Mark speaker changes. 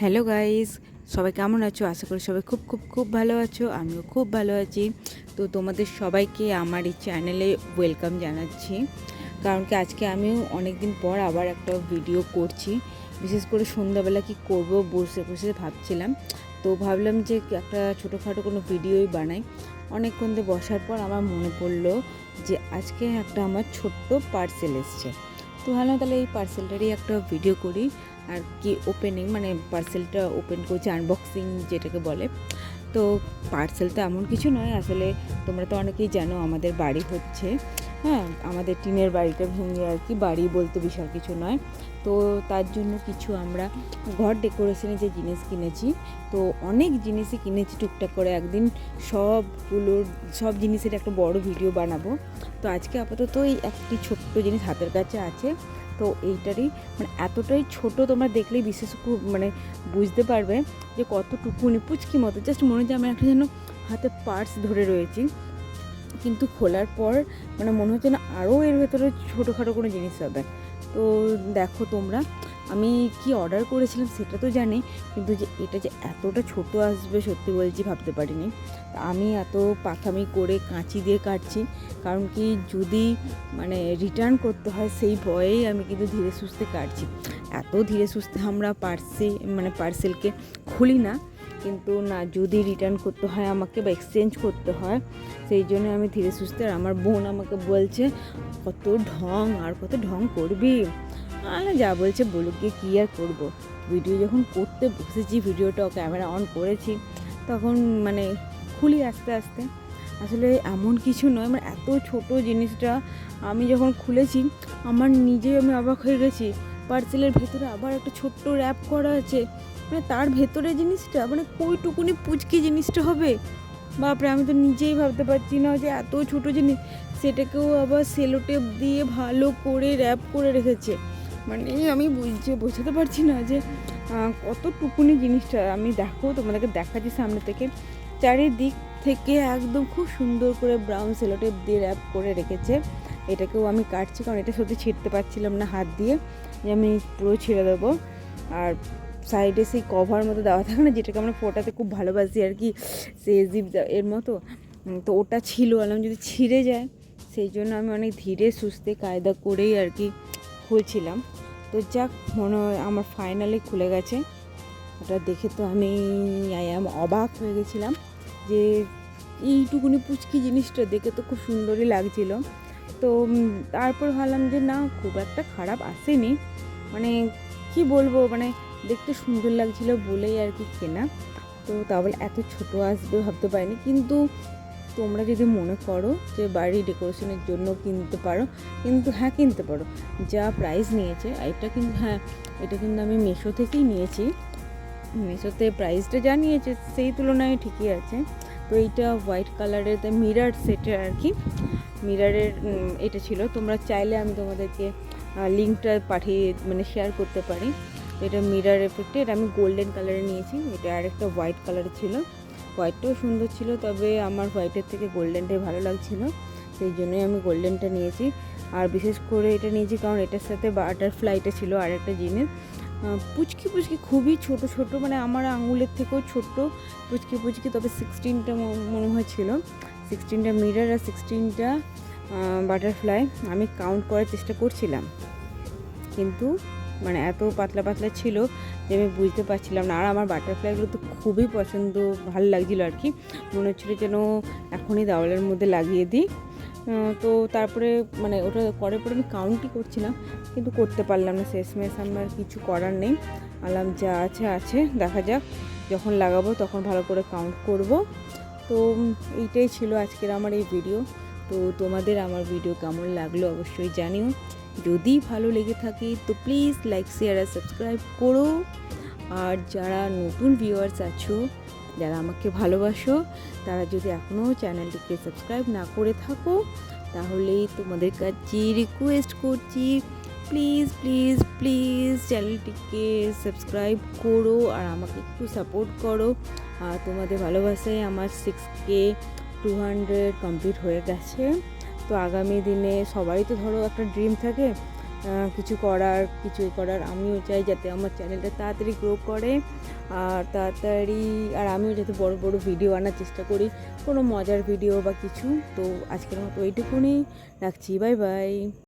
Speaker 1: Hello guys, সবাই কেমন আছো? আশা করি সবাই খুব খুব খুব ভালো আছো, আমিও খুব ভালো আছি। তো তোমাদের সবাইকে আমার এই চ্যানেলে ওয়েলকাম জানাচ্ছি। কারণ কি আজকে আমিও অনেক দিন পর আবার একটা ভিডিও করছি। বিশেষ করে সন্ধ্যাবেলা কি করব বসে বসে ভাবছিলাম। তো ভাবলাম যে একটা ছোটোখাটো কোনো ভিডিওই বানাই। অনেকক্ষণ ধরে বসার পর আমার মনে পড়ল যে আজকে একটা আমার ছোট্ট পার্সেল এসছে। তো ভালো, তাহলে এই পার্সেলটারই একটা ভিডিও করি। আর কি ওপেনিং মানে পার্সেলটা ওপেন করছি আনবক্সিং যেটাকে বলে। তো পার্সেল তো এমন কিছু নয়, আসলে তোমরা তো অনেকেই জানো আমাদের বাড়ি হচ্ছে। হ্যাঁ আমাদের টিনের বাড়িটা ভেঙে আর কি, বাড়ি বলতে বিশাল কিছু নয়। তো তার জন্য কিছু আমরা ঘর ডেকোরেশনের যে জিনিস কিনেছি, তো অনেক জিনিসই কিনেছি টুকটাক করে। একদিন সবগুলোর সব জিনিসের একটা বড় ভিডিও বানাবো। তো আজকে আপাতত এই একটি ছোট্ট জিনিস হাতের কাছে আছে। তো এইটারই মানে এতটাই ছোট তোমরা দেখলেই বিশেষ খুব মানে বুঝতে পারবে যে কতটুকুনি পুচকি মতো। জাস্ট মনে হচ্ছে আমি একটা যেন হাতে পার্স ধরে রয়েছি। কিন্তু খোলার পর মানে মনে হচ্ছে না আরও এর ভেতরে ছোটোখাটো কোনো জিনিস হবে। তো দেখো তোমরা, আমি কি অর্ডার করেছিলাম সেটা তো জানি, কিন্তু যে এটা যে এতটা ছোট আসবে সত্যি বলছি ভাবতে পারিনি। আমি এত পাখামি করে কাঁচি দিয়ে কাটছি, কারণ কি যদি মানে রিটার্ন করতে হয় সেই ভয়েই আমি কিন্তু ধীরে সুস্থে কাটছি। এত ধীরে সুস্থে আমরা পার্সে মানে পার্সেলকে খুলি না কিন্তু না, যদি রিটার্ন করতে হয় আমাকে বা এক্সচেঞ্জ করতে হয়, সেই জন্য আমি ধীরে সুস্থে আর আমার বোন আমাকে বলছে, কত ঢং, আর কত ঢং করবি? আরে যা বলছে বলুক, গিয়ে কী আর করব? ভিডিও যখন করতে বসেছি ভিডিওটা ক্যামেরা অন করেছি, তখন মানে খুলি আস্তে আস্তে। আসলে এমন কিছু নয় মানে এত ছোট জিনিসটা আমি যখন খুলেছি, আমার নিজেই আমি অবাক হয়ে গেছি। পার্সেলের ভেতরে আবার একটা ছোট্ট র্যাপ করা আছে। মানে তার ভেতরে জিনিসটা মানে কইটুকুনি পুচকি জিনিসটা হবে? বাপরে আমি তো নিজেই ভাবতে পারছি না যে এত ছোট জিনিস সেটাকেও আবার সেলোটেপ দিয়ে ভালো করে র্যাপ করে রেখেছে। মানে আমি বুঝছে বোঝাতে পারছি না যে আহ, কতটুকুনি জিনিসটা আমি দেখো তোমাদেরকে দেখাচ্ছি সামনে থেকে। চারিদিক থেকে একদম খুব সুন্দর করে ব্রাউন সেলোটেপ দিয়ে র্যাপ করে রেখেছে। এটাকেও আমি কাটছি, কারণ এটা সত্যি ছিঁড়তে পারছিলাম না হাত দিয়ে। যে আমি পুরো ছিঁড়ে দেবো। আর সাইডে সেই কভার মতো দেওয়া থাকে না, যেটাকে আমরা ফোটাতে খুব ভালোবাসি আর কি, সে জিপ এর মতো। তো ওটা ছিল আলাম যদি ছিঁড়ে যায়, সেই জন্য আমি অনেক ধীরে সুস্থে কায়দা করেই আর কি খুলছিলাম। তো যাক, মনে হয় আমার ফাইনালি খুলে গেছে। ওটা দেখে তো আমি আই এম অবাক হয়ে গেছিলাম যে এইটুকুনি পুচকি জিনিসটা দেখে তো খুব সুন্দরই লাগছিল। তো তারপর ভাবলাম যে না, খুব একটা খারাপ আসেনি। মানে কি বলব মানে দেখতে সুন্দর লাগছিল বলেই আর কি কেনা। তো তা বলে এত ছোট আসবে ভাবতে পারিনি। কিন্তু তোমরা যদি মনে করো যে বাড়ি ডেকোরেশনের জন্য কিনতে পারো, কিন্তু হ্যাঁ কিনতে পারো। যা প্রাইস নিয়েছে এটা কিন্তু হ্যাঁ এটা কিন্তু আমি মেশো থেকেই নিয়েছি। মেশোতে প্রাইসটা যা নিয়েছে সেই তুলনায় ঠিকই আছে। তো এইটা হোয়াইট কালারের মিরার সেটের আর কি। মিরারের এটা ছিল। তোমরা চাইলে আমি তোমাদেরকে লিঙ্কটা পাঠিয়ে মানে শেয়ার করতে পারি। এটা মিরার এফেক্টে এটা আমি গোল্ডেন কালারে নিয়েছি। এটা আরেকটা হোয়াইট কালার ছিল। হোয়াইটটাও সুন্দর ছিল, তবে আমার হোয়াইটের থেকে গোল্ডেনটাই ভালো লাগছিল। সেই জন্যই আমি গোল্ডেনটা নিয়েছি। আর বিশেষ করে এটা নিয়েছি কারণ এটার সাথে বাটারফ্লাইটা ছিল আর একটা জিনিস পুচকি পুচকি খুবই ছোট ছোট মানে আমার আঙুলের থেকেও ছোট্ট পুচকি পুচকি, তবে সিক্সটিনটা মনে হয় ছিল। সিক্সটিনটা মিরার আর সিক্সটিনটা বাটারফ্লাই আমি কাউন্ট করার চেষ্টা করছিলাম। কিন্তু মানে এত পাতলা পাতলা ছিল যে আমি বুঝতে পারছিলাম না। আর আমার বাটারফ্লাইগুলো তো খুবই পছন্দ, ভালো লাগছিল আর কি। মনে হচ্ছিল যেন এখনই দেওয়ালের মধ্যে লাগিয়ে দিই। তো তারপরে মানে ওটা করার পরে আমি কাউন্টই করছিলাম, কিন্তু করতে পারলাম না। শেষমেশ আমার কিছু করার নেই। আলাম যা আছে আছে, দেখা যাক। যখন লাগাবো তখন ভালো করে কাউন্ট করব। তো এইটাই ছিল আজকের আমার এই ভিডিও তো তোমাদের আমার ভিডিও কেমন লাগল অবশ্যই জানিও। যদি ভালো লেগে থাকে, তো প্লিজ লাইক শেয়ার আর সাবস্ক্রাইব করো। আর যারা নতুন ভিউয়ার্স আছো, যারা আমাকে ভালোবাসো, তারা যদি এখনও চ্যানেলটিকে সাবস্ক্রাইব না করে থাকো তাহলেই তোমাদের কাছে রিকোয়েস্ট করছি প্লিজ প্লিজ প্লিজ চ্যানেলটিকে সাবস্ক্রাইব করো আর আমাকে একটু সাপোর্ট করো আর তোমাদের ভালোবাসায় আমার six K two hundred complete হয়ে গেছে। তো আগামী দিনে সবারই তো ধরো একটা ড্রিম থাকে। কিছু করার কিছু করার। আমিও চাই যাতে আমার চ্যানেলটা তাড়াতাড়ি গ্রো করে। আর তাড়াতাড়ি, আর আমিও যাতে বড় বড় ভিডিও আনার চেষ্টা করি। কোনো মজার ভিডিও বা কিছু। তো আজকের মতো এইটুকুনি। রাখছি বাই বাই